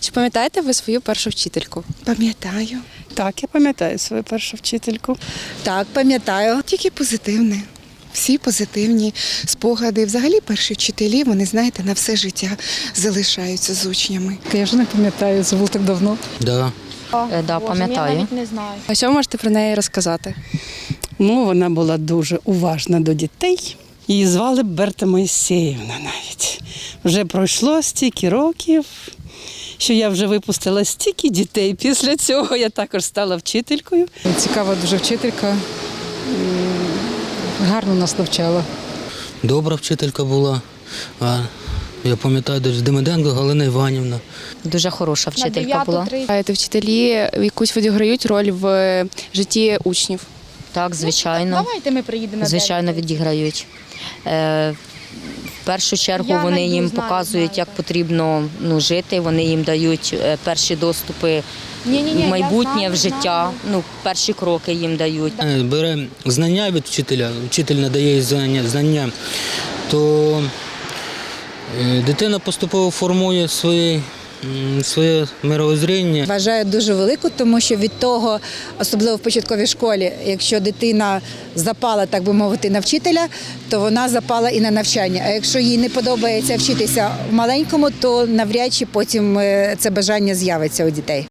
Чи пам'ятаєте ви свою першу вчительку? Пам'ятаю. Так, я пам'ятаю свою першу вчительку. Так, пам'ятаю. Тільки позитивне. Всі позитивні спогади. Взагалі перші вчителі, вони, знаєте, на все життя залишаються з учнями. Я вже не пам'ятаю, це було так давно. Да. Е, Да, пам'ятаю. А що ви можете про неї розказати? Ну, вона була дуже уважна до дітей. Її звали Берта Моїсеївна навіть. Вже пройшло стільки років, що я вже випустила стільки дітей. Після цього я також стала вчителькою. Цікава дуже вчителька. Гарно нас навчала. Добра вчителька була. Я пам'ятаю, десь Демиденко Галина Іванівна. Дуже хороша вчителька була. Знаєте, вчителі якусь відіграють роль в житті учнів? Так, звичайно. Давайте ми приїдемо Звичайно, відіграють. В першу чергу Я вони їм знаю, показують, знаю, як потрібно ну, жити. Вони їм дають е, перші доступи в майбутнє, знаю, в життя. знаю. Ну, перші кроки їм дають. Е, Бере знання від вчителя, вчитель надає знання, знання то е, дитина поступово формує своє, м, своє мировоззріння. Вважаю дуже велику, тому що від того, особливо в початковій школі, якщо дитина запала, так би мовити, на вчителя, то вона запала і на навчання. А якщо їй не подобається вчитися в маленькому, то навряд чи потім е, це бажання з'явиться у дітей.